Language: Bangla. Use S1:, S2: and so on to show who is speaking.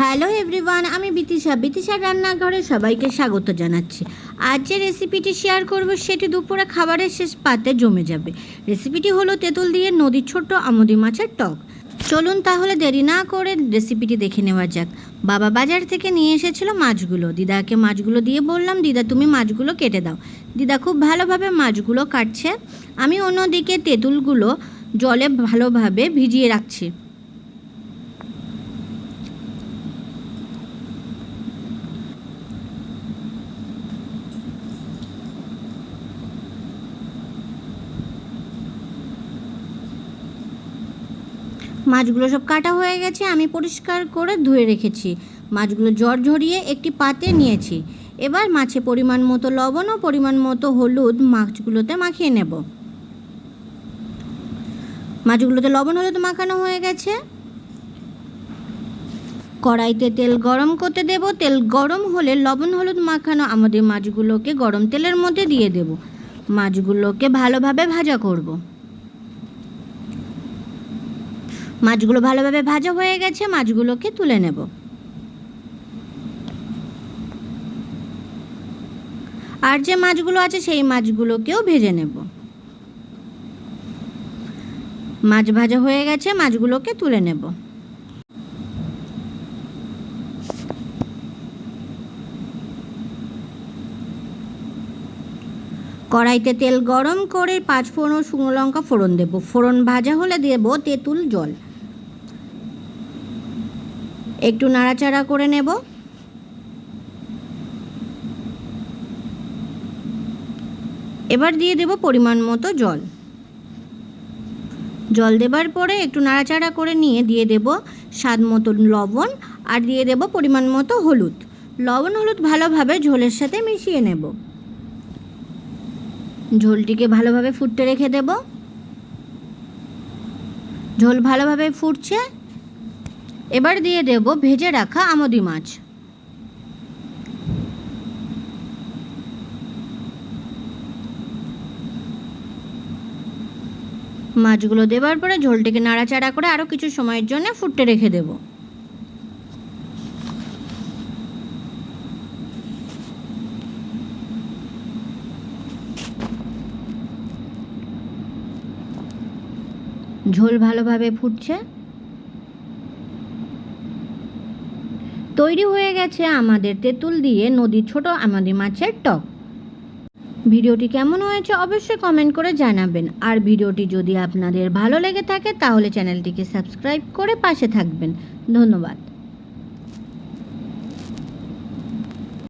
S1: হ্যালো এভরিওয়ান, আমি বিতিশা। বিতিশার রান্নাঘরে সবাইকে স্বাগত জানাচ্ছি। আজ যে রেসিপিটি শেয়ার করব, সেটি দুপুরে খাবারের শেষ পাতে জমে যাবে। রেসিপিটি হলো তেঁতুল দিয়ে নদীর ছোট্ট আমদি মাছের টক। চলুন তাহলে দেরি না করে রেসিপিটি দেখে নেওয়া যাক। বাবা বাজার থেকে নিয়ে এসেছিল মাছগুলো। দিদাকে মাছগুলো দিয়ে বললাম, দিদা, তুমি মাছগুলো কেটে দাও। দিদা খুব ভালোভাবে মাছগুলো কাটছে। আমি অন্যদিকে তেঁতুলগুলো জলে ভালোভাবে ভিজিয়ে রাখছি। মাছগুলো সব কাটা হয়ে গেছে, আমি পরিষ্কার করে ধুয়ে রেখেছি। মাছগুলো জ্বর ঝরিয়ে একটি পাতে নিয়েছি। এবার মাছে পরিমাণ মতো লবণ ও পরিমাণ মতো হলুদ মাছগুলোতে মাখিয়ে নেব। মাছগুলোতে লবণ হলুদ মাখানো হয়ে গেছে। কড়াইতে তেল গরম করতে দেব। তেল গরম হলে লবণ হলুদ মাখানো আমাদের মাছগুলোকে গরম তেলের মধ্যে দিয়ে দেব। মাছগুলোকে ভালোভাবে ভাজা করব। মাছগুলো ভালোভাবে ভাজা হয়ে গেছে, মাছগুলোকে তুলে নেব। আর যে মাছগুলো আছে সেই মাছগুলোকেও ভেজে নেব। মাছ ভাজা হয়ে গেছে, মাছগুলোকে তুলে নেব। কড়াইতে তেল গরম করে পাঁচ ফোড়ন শুকনো লঙ্কা ফোড়ন দেব। ফোড়ন ভাজা হলে দেব তেঁতুল জল। একটু নাড়াচাড়া করে নেব। এবার দিয়ে দেব পরিমাণ মতো জল। জল দেবার পরে একটু নাড়াচাড়া করে নিয়ে দিয়ে দেব স্বাদ মতো লবণ আর দিয়ে দেব পরিমাণ মতো হলুদ। লবণ হলুদ ভালোভাবে ঝোলের সাথে মিশিয়ে নেব। ঝোলটিকে ভালোভাবে ফুটতে রেখে দেব। ঝোল ভালোভাবে ফুটছে। এবার দিয়ে দেব ভেজে রাখা আমদি মাছ। মাছগুলো দেওয়ার পরে ঝোলটিকে নাড়াচাড়া করে আরও কিছু সময়ের জন্য ফুটতে রেখে দেব। ঝোল ভালোভাবে ফুটছে। তৈরি হয়ে গেছে আমাদের তেঁতুল দিয়ে নদীর ছোট আমাদের মাছের টক। ভিডিওটি কেমন হয়েছে অবশ্যই কমেন্ট করে জানাবেন। আর ভিডিওটি যদি আপনাদের ভালো লেগে থাকে তাহলে চ্যানেলটিকে সাবস্ক্রাইব করে পাশে থাকবেন। ধন্যবাদ।